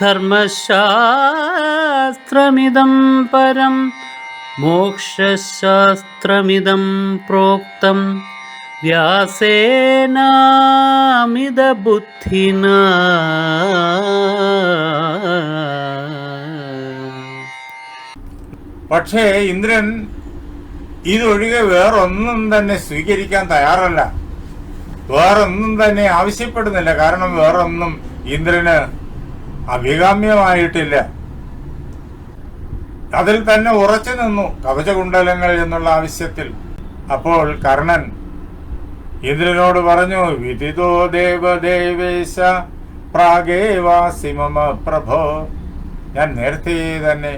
ധർമ്മശാസ്ത്രമിദം പരം മോക്ഷശാസ്ത്രമിതം പ്രോക്തം. വ്യാസേനാമിതബുദ്ധിന. പക്ഷേ ഇന്ദ്രൻ ഇതൊഴികെ വേറൊന്നും തന്നെ സ്വീകരിക്കാൻ തയ്യാറല്ല. വേറൊന്നും തന്നെ ആവശ്യപ്പെടുന്നില്ല. കാരണം വേറൊന്നും ഇന്ദ്രന് അഭികാമ്യമായിട്ടില്ല. അതിൽ തന്നെ ഉറച്ചു നിന്നു കവചകുണ്ടലങ്ങൾ എന്നുള്ള ആവശ്യത്തിൽ. അപ്പോൾ കർണൻ ഇന്ദ്രനോട് പറഞ്ഞു വിദിതോ ദേവദേവേശ പ്രാഗേവാസിമ പ്രഭോ ഞാൻ നേരത്തെ തന്നെ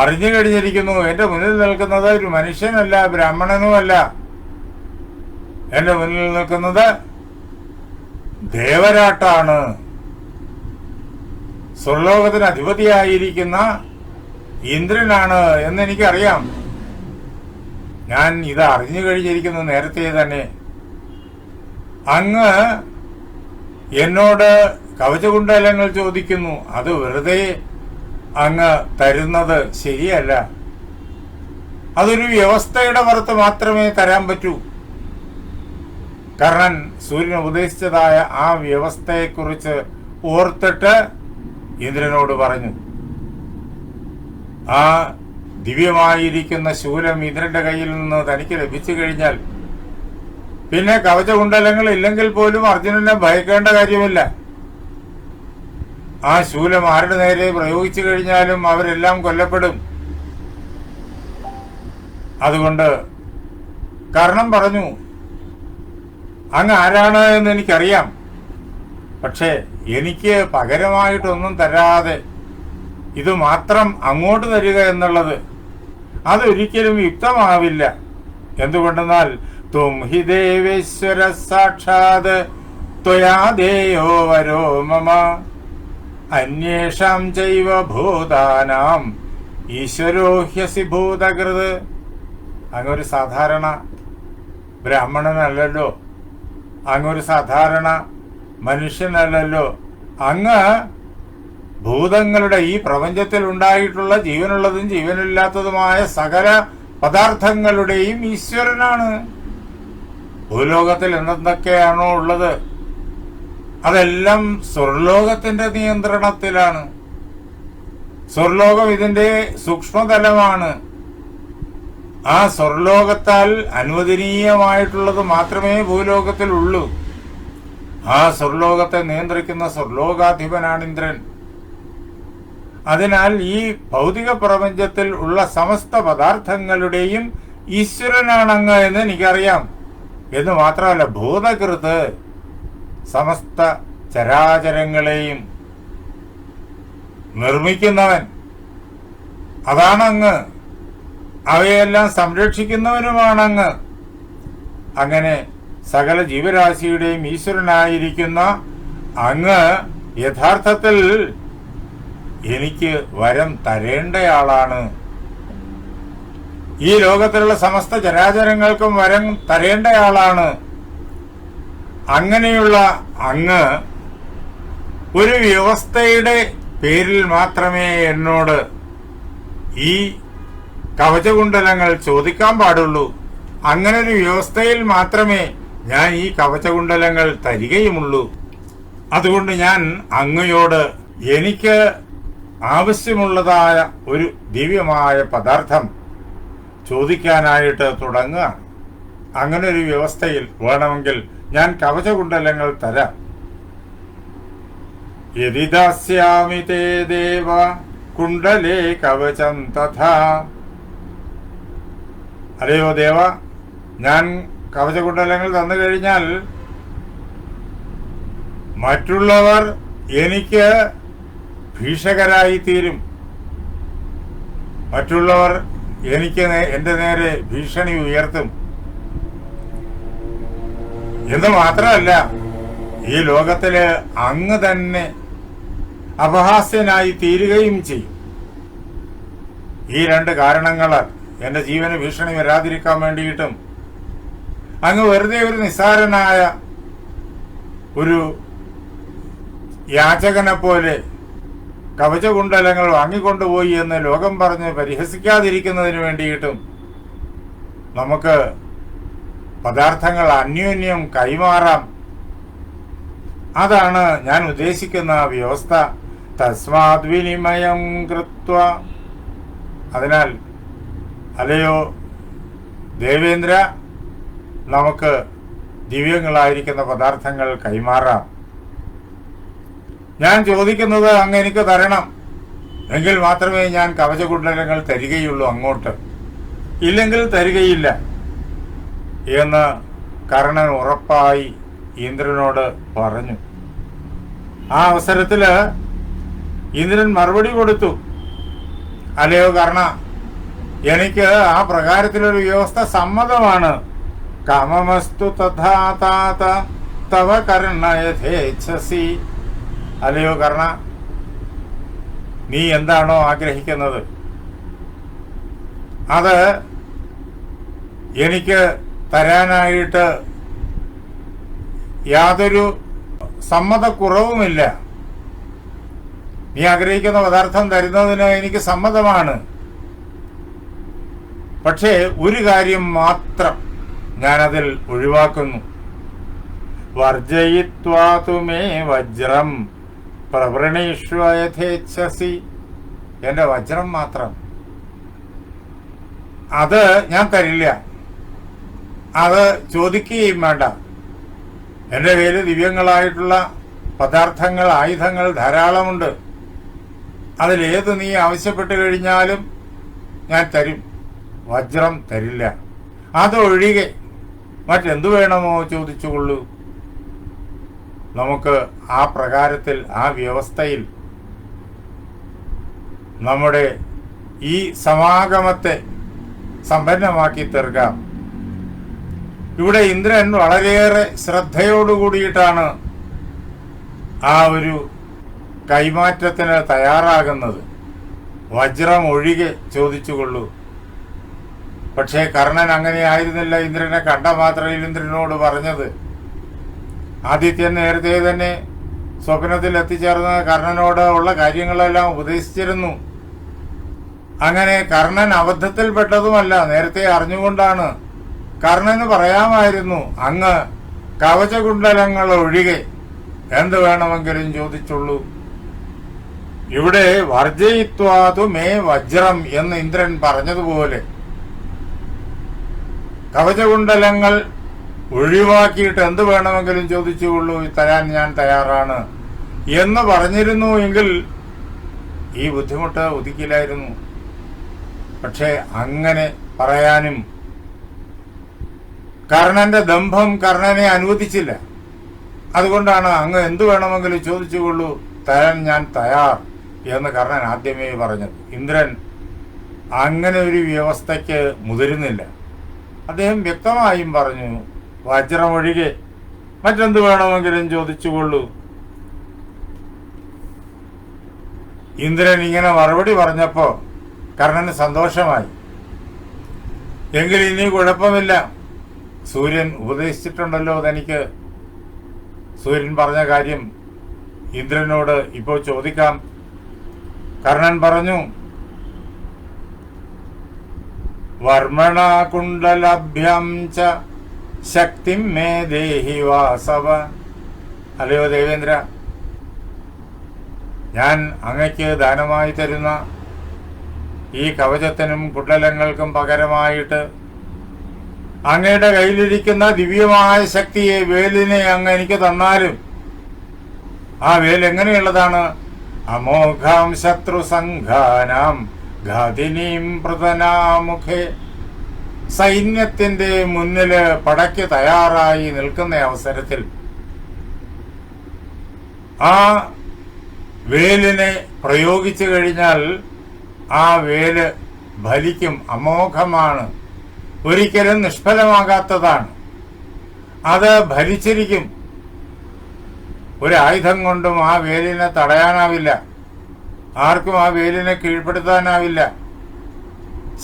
അറിഞ്ഞു കഴിഞ്ഞിരിക്കുന്നു. എന്റെ മുന്നിൽ നിൽക്കുന്നത് ഒരു മനുഷ്യനല്ല ബ്രാഹ്മണനുമല്ല. എന്റെ മുന്നിൽ നിൽക്കുന്നത് ദേവരാട്ടാണ്. സ്വർലോകത്തിന് അധിപതിയായിരിക്കുന്ന ഇന്ദ്രനാണ് എന്നെനിക്കറിയാം. ഞാൻ ഇത് അറിഞ്ഞു കഴിഞ്ഞിരിക്കുന്നു നേരത്തെ തന്നെ. അങ്ങ് എന്നോട് കവചകുണ്ടലങ്ങൾ ചോദിക്കുന്നു. അത് വെറുതെ അങ്ങ് തരുന്നത് ശരിയല്ല. അതൊരു വ്യവസ്ഥയുടെ പുറത്ത് മാത്രമേ തരാൻ പറ്റൂ. കർണൻ സൂര്യൻ ഉപദേശിച്ചതായ ആ വ്യവസ്ഥയെക്കുറിച്ച് ഓർത്തിട്ട് ഇന്ദ്രനോട് പറഞ്ഞു ആ ദിവ്യമായിരിക്കുന്ന ശൂലം ഇന്ദ്രന്റെ കയ്യിൽ നിന്ന് തനിക്ക് ലഭിച്ചു കഴിഞ്ഞാൽ പിന്നെ കവചകുണ്ടലങ്ങൾ ഇല്ലെങ്കിൽ പോലും അർജുനനെ ഭയക്കേണ്ട കാര്യമില്ല. ആ ശൂലം ആരുടെ നേരെ പ്രയോഗിച്ചു കഴിഞ്ഞാലും അവരെല്ലാം കൊല്ലപ്പെടും. അതുകൊണ്ട് കർണം പറഞ്ഞു അങ്ങ് ആരാണ് എന്ന് എനിക്കറിയാം. പക്ഷേ എനിക്ക് പകരമായിട്ടൊന്നും തരാതെ ഇത് മാത്രം അങ്ങോട്ട് തരിക എന്നുള്ളത് അതൊരിക്കലും യുക്തമാവില്ല. എന്തുകൊണ്ടെന്നാൽ തും ഹി ദേവേശ്വര സാക്ഷാത് ത്വയാദേയോ വരോ മമ. അന്യേഷാം ചൈവ ഭൂതാനാം. ഈശ്വരോഹ്യസി ഭൂതകൃത്. അങ്ങൊരു സാധാരണ ബ്രാഹ്മണനല്ലല്ലോ. അങ്ങൊരു സാധാരണ മനുഷ്യനല്ലല്ലോ. അങ്ങ് ഭൂതങ്ങളുടെ ഈ പ്രപഞ്ചത്തിൽ ഉണ്ടായിട്ടുള്ള ജീവനുള്ളതും ജീവനില്ലാത്തതുമായ സകല പദാർത്ഥങ്ങളുടെയും ഈശ്വരനാണ്. ഭൂലോകത്തിൽ എന്തൊക്കെയാണോ ഉള്ളത്? അതെല്ലാം സ്വർലോകത്തിന്റെ നിയന്ത്രണത്തിലാണ്. സ്വർലോകം ഇതിന്റെ സൂക്ഷ്മതലമാണ്. ആ സ്വർലോകത്താൽ അനുവദനീയമായിട്ടുള്ളത് മാത്രമേ ഭൂലോകത്തിൽ ഉള്ളൂ ആ സ്വർലോകത്തെ നിയന്ത്രിക്കുന്ന സ്വർലോകാധിപനാണ് ഇന്ദ്രൻ അതിനാൽ ഈ ഭൗതിക പ്രപഞ്ചത്തിൽ ഉള്ള സമസ്ത പദാർത്ഥങ്ങളുടെയും ഈശ്വരനാണ് അങ്ങ് എന്ന് എനിക്കറിയാം. എന്ന് മാത്രമല്ല ഭൂതകൃത് സമസ്ത ചരാചരങ്ങളെയും നിർമ്മിക്കുന്നവൻ. അതാണ് അങ്ങ് അവയെല്ലാം സംരക്ഷിക്കുന്നവനുമാണ് അങ്ങ് അങ്ങനെ സകല ജീവരാശിയുടെയും ഈശ്വരനായിരിക്കുന്ന അങ്ങ് യഥാർത്ഥത്തിൽ എനിക്ക് വരം തരേണ്ടയാളാണ്. ഈ ലോകത്തിലുള്ള സമസ്ത ചരാചരങ്ങൾക്കും വരം തരേണ്ടയാളാണ്. അങ്ങനെയുള്ള അങ്ങ് ഒരു വ്യവസ്ഥയുടെ പേരിൽ മാത്രമേ എന്നോട് ഈ കവചകുണ്ടലങ്ങൾ ചോദിക്കാൻ പാടുള്ളൂ. അങ്ങനെ ഒരു വ്യവസ്ഥയിൽ മാത്രമേ ഞാൻ ഈ കവചകുണ്ടലങ്ങൾ തരികയുമുള്ളൂ. അതുകൊണ്ട് ഞാൻ അങ്ങയോട് എനിക്ക് ആവശ്യമുള്ളതായ ഒരു ദിവ്യമായ പദാർത്ഥം ചോദിക്കാനായിട്ട് തുടങ്ങുക. അങ്ങനെ ഒരു വ്യവസ്ഥയിൽ വേണമെങ്കിൽ ഞാൻ കവചകുണ്ടലങ്ങൾ തരാം. യതിദാസ്യാമി തേ ദേവ കുണ്ടലേ കവചം തഥാ. അല്ലയോ ദേവ? ഞാൻ കവചകുണ്ടലങ്ങൾ തന്നു കഴിഞ്ഞാൽ മറ്റുള്ളവർ എനിക്ക് ഭീഷകരായി തീരും. മറ്റുള്ളവർ എനിക്ക് എന്റെ നേരെ ഭീഷണി ഉയർത്തും. എന്ന് മാത്രമല്ല ഈ ലോകത്തിൽ അങ്ങ് തന്നെ അപഹാസ്യനായി തീരുകയും ചെയ്യും. ഈ രണ്ട് കാരണങ്ങളാൽ എന്റെ ജീവന് ഭീഷണി വരാതിരിക്കാൻ വേണ്ടിയിട്ടും അങ്ങ് വെറുതെ ഒരു നിസ്സാരനായ ഒരു യാചകനെ പോലെ കവചകുണ്ടലങ്ങൾ വാങ്ങിക്കൊണ്ടുപോയി എന്ന് ലോകം പറഞ്ഞ് പരിഹസിക്കാതിരിക്കുന്നതിന് വേണ്ടിയിട്ടും നമുക്ക് പദാർത്ഥങ്ങൾ അന്യോന്യം കൈമാറാം. അതാണ് ഞാൻ ഉദ്ദേശിക്കുന്ന വ്യവസ്ഥ. തസ്മാത് വിനിമയം കൃത്വ. അതിനാൽ അല്ലയോ ദേവേന്ദ്ര നമുക്ക് ദിവ്യങ്ങളായിരിക്കുന്ന പദാർത്ഥങ്ങൾ കൈമാറാം. ഞാൻ ചോദിക്കുന്നത് അങ്ങ് എനിക്ക് തരണം. എങ്കിൽ മാത്രമേ ഞാൻ കവചകുണ്ടലങ്ങൾ തരികയുള്ളൂ അങ്ങോട്ട്. ഇല്ലെങ്കിൽ തരികയില്ല എന്ന് കർണൻ ഉറപ്പായി ഇന്ദ്രനോട് പറഞ്ഞു. ആ അവസരത്തിൽ ഇന്ദ്രൻ മറുപടി കൊടുത്തു. അല്ലയോ കർണ എനിക്ക് ആ പ്രകാരത്തിലൊരു വ്യവസ്ഥ സമ്മതമാണ്. കാമമസ്തു തഥാ തവ കർണ യഥേച്ഛസി അല്ലയോ കർണ നീ എന്താണോ ആഗ്രഹിക്കുന്നത്? അത് എനിക്ക് തരാനായിട്ട് യാതൊരു സമ്മതക്കുറവുമില്ല. നീ ആഗ്രഹിക്കുന്ന പദാർത്ഥം തരുന്നതിന് എനിക്ക് സമ്മതമാണ്. പക്ഷേ ഒരു കാര്യം മാത്രം ഞാനതിൽ ഒഴിവാക്കുന്നു. വർജയിത്വാതുമേ വജ്രം പ്രവൃണീഷ്വയഥേച്ഛസി എന്റെ വജ്രം മാത്രം. അത് ഞാൻ തരില്ല. അത് ചോദിക്കുകയും വേണ്ട. എന്റെ കയ്യിൽ ദിവ്യങ്ങളായിട്ടുള്ള പദാർത്ഥങ്ങൾ ആയുധങ്ങൾ ധാരാളമുണ്ട്. അതിലേത് നീ ആവശ്യപ്പെട്ട് കഴിഞ്ഞാലും ഞാൻ തരും. വജ്രം തരില്ല. അതൊഴികെ മറ്റെന്തു വേണമോ ചോദിച്ചുകൊള്ളൂ. നമുക്ക് ആ പ്രകാരത്തിൽ ആ വ്യവസ്ഥയിൽ നമ്മുടെ ഈ സമാഗമത്തെ സമ്പന്നമാക്കി തീർക്കാം. ഇവിടെ ഇന്ദ്രൻ വളരെയേറെ ശ്രദ്ധയോടുകൂടിയിട്ടാണ് ആ ഒരു കൈമാറ്റത്തിന് തയ്യാറാകുന്നത്. വജ്രം ഒഴികെ ചോദിച്ചുകൊള്ളൂ. പക്ഷേ കർണൻ അങ്ങനെ ആയിരുന്നില്ല ഇന്ദ്രനെ കണ്ട മാത്രയിൽ ഇന്ദ്രനോട് പറഞ്ഞത്. ആദിത്യൻ നേരത്തെ തന്നെ സ്വപ്നത്തിൽ എത്തിച്ചേർന്ന കർണനോട് ഉള്ള കാര്യങ്ങളെല്ലാം ഉപദേശിച്ചിരുന്നു. അങ്ങനെ കർണൻ അബദ്ധത്തിൽപ്പെട്ടതുമല്ല നേരത്തെ അറിഞ്ഞുകൊണ്ടാണ്. കർണന് പറയാമായിരുന്നു അങ്ങ് കവചകുണ്ടലങ്ങൾ ഒഴികെ എന്ത് വേണമെങ്കിലും ചോദിച്ചുള്ളൂ ഇവിടെ വർജയിത്വാതു മേ വജ്രം എന്ന് ഇന്ദ്രൻ പറഞ്ഞതുപോലെ കവചകുണ്ടലങ്ങൾ ഒഴിവാക്കിയിട്ട് എന്ത് വേണമെങ്കിലും ചോദിച്ചുകൊള്ളൂ തരാൻ ഞാൻ തയ്യാറാണ് എന്ന് പറഞ്ഞിരുന്നു എങ്കിൽ ഈ ബുദ്ധിമുട്ട് ഉദിക്കില്ലായിരുന്നു പക്ഷേ അങ്ങനെ പറയാനും കർണന്റെ ദമ്പം കർണനെ അനുവദിച്ചില്ല. അതുകൊണ്ടാണ് അങ്ങ് എന്തു വേണമെങ്കിലും ചോദിച്ചുകൊള്ളൂ തരാൻ ഞാൻ തയ്യാർ എന്ന് കർണൻ ആദ്യമേ പറഞ്ഞത്. ഇന്ദ്രൻ അങ്ങനെ ഒരു വ്യവസ്ഥയ്ക്ക് മുതിരുന്നില്ല. അദ്ദേഹം വ്യക്തമായും പറഞ്ഞു വജ്രമൊഴികെ മറ്റെന്ത് വേണമെങ്കിലും ചോദിച്ചുകൊള്ളൂ. ഇന്ദ്രൻ ഇങ്ങനെ മറുപടി പറഞ്ഞപ്പോ കർണന് സന്തോഷമായി. എങ്കിൽ ഇനി കുഴപ്പമില്ല. സൂര്യൻ ഉപദേശിച്ചിട്ടുണ്ടല്ലോ തനിക്ക് സൂര്യൻ പറഞ്ഞ കാര്യം ഇന്ദ്രനോട് ഇപ്പോൾ ചോദിക്കാം. കർണൻ പറഞ്ഞു വർമ്മണ കുണ്ടലഭ്യം ച ശക്തി മേ ദേഹി വാസവ. അല്ലയോ ദേവേന്ദ്ര ഞാൻ അങ്ങയ്ക്ക് ദാനമായി തരുന്ന ഈ കവചത്തിനും കുണ്ടലങ്ങൾക്കും പകരമായിട്ട് അങ്ങയുടെ കയ്യിലിരിക്കുന്ന ദിവ്യമായ ശക്തിയെ വേലിനെ അങ്ങ് എനിക്ക് തന്നാലും ആ വേൽ എങ്ങനെയുള്ളതാണ് അമോഘാം ശത്രു സംഘാനാം ഘാതിനീം പ്രതനാമുഖേ സൈന്യത്തിന്റെ മുന്നിൽ പടയ്ക്ക് തയ്യാറായി നിൽക്കുന്ന അവസരത്തിൽ ആ വേലിനെ പ്രയോഗിച്ചു കഴിഞ്ഞാൽ ആ വേൽ ഫലിക്കും അമോഘമാണ്. ഒരിക്കലും നിഷ്ഫലമാകാത്തതാണ്. അത് ഭരിച്ചിരിക്കും ഒരായുധം കൊണ്ടും ആ വേലിനെ തടയാനാവില്ല. ആർക്കും ആ വേലിനെ കീഴ്പ്പെടുത്താനാവില്ല.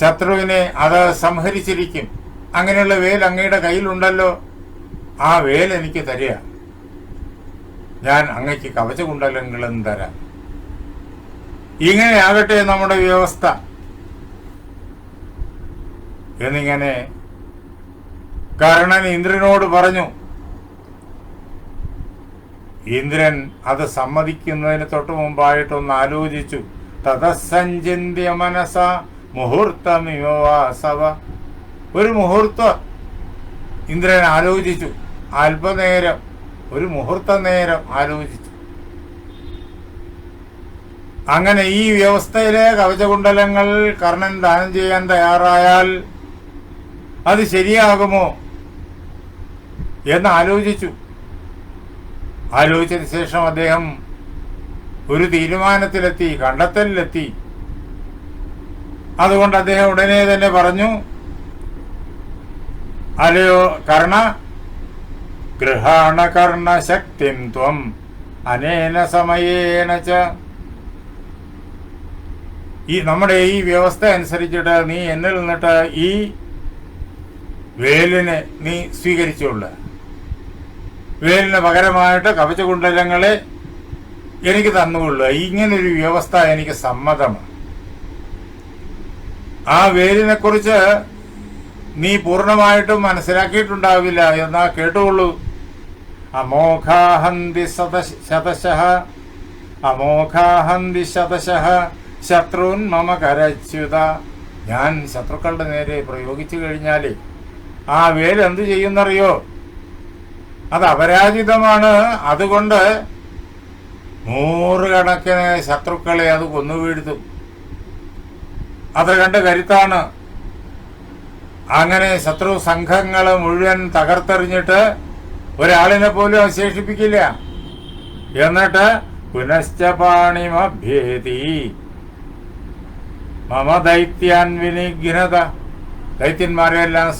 ശത്രുവിനെ അത് സംഹരിച്ചിരിക്കും. അങ്ങനെയുള്ള വേൽ അങ്ങയുടെ കയ്യിലുണ്ടല്ലോ. ആ വേൽ എനിക്ക് തരിക. ഞാൻ അങ്ങയ്ക്ക് കവചകുണ്ടലങ്ങളും തരാം. ഇങ്ങനെയാകട്ടെ നമ്മുടെ വ്യവസ്ഥ. എന്നിങ്ങനെ കർണൻ ഇന്ദ്രനോട് പറഞ്ഞു ഇന്ദ്രൻ അത് സമ്മതിക്കുന്നതിന് തൊട്ടു മുമ്പായിട്ടൊന്ന് ആലോചിച്ചു. തതസഞ്ചിന്യ മനസ മുഹൂർത്തമിവാസവ ഒരു മുഹൂർത്ത. ഇന്ദ്രൻ ആലോചിച്ചു. അല്പനേരം. ഒരു മുഹൂർത്ത നേരം ആലോചിച്ചു. അങ്ങനെ ഈ വ്യവസ്ഥയിലെ കവചകുണ്ടലങ്ങൾ കർണൻ ദാനം ചെയ്യാൻ തയ്യാറായാൽ അത് ശരിയാകുമോ എന്ന് ആലോചിച്ചു. ആലോചിച്ചതിന് ശേഷം അദ്ദേഹം ഒരു തീരുമാനത്തിലെത്തി കണ്ടെത്തലിലെത്തി. അതുകൊണ്ട് അദ്ദേഹം ഉടനെ തന്നെ പറഞ്ഞു അലയോ കർണ ഗൃഹാണ കർണ ശക്തിം ത്വം അനേന സമയേന ഈ നമ്മുടെ ഈ വ്യവസ്ഥ അനുസരിച്ചിട്ട് നീ എന്നിൽ നിന്നിട്ട് ഈ വേലിനെ നീ സ്വീകരിച്ചുള്ള വേലിന് പകരമായിട്ട് കവചകുണ്ടലങ്ങളെ എനിക്ക് തന്നുകൊള്ളുക. ഇങ്ങനൊരു വ്യവസ്ഥ എനിക്ക് സമ്മതമാണ്. ആ വേലിനെ കുറിച്ച് നീ പൂർണമായിട്ടും മനസ്സിലാക്കിയിട്ടുണ്ടാവില്ല എന്നാ കേട്ടുകൊള്ളൂ. അമോഘാഹന്തി ശതശ അമോഘാഹന്തി ശതശ ശത്രുൻ മമ കരച്യുത. ഞാൻ ശത്രുക്കളുടെ നേരെ പ്രയോഗിച്ചു കഴിഞ്ഞാൽ ആ വേലെന്ത് ചെയ്യുന്നറിയോ? അത് അപരാജിതമാണ്. അതുകൊണ്ട് നൂറുകണക്കിന് ശത്രുക്കളെ അത് കൊന്നുവീഴ്ത്തും. അത് കണ്ട് കരുത്താണ്. അങ്ങനെ ശത്രു സംഘങ്ങൾ മുഴുവൻ തകർത്തെറിഞ്ഞിട്ട് ഒരാളിനെ പോലും അവശേഷിപ്പിക്കില്ല. എന്നിട്ട് പുനശ്ച പാണിമഭ്യേതി മമ ദൈത്യാൻ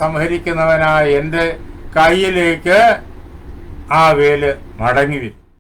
സംഹരിക്കുന്നവനായ എന്റെ കയ്യിലേക്ക് ആ വേൽ മടങ്ങി വരും.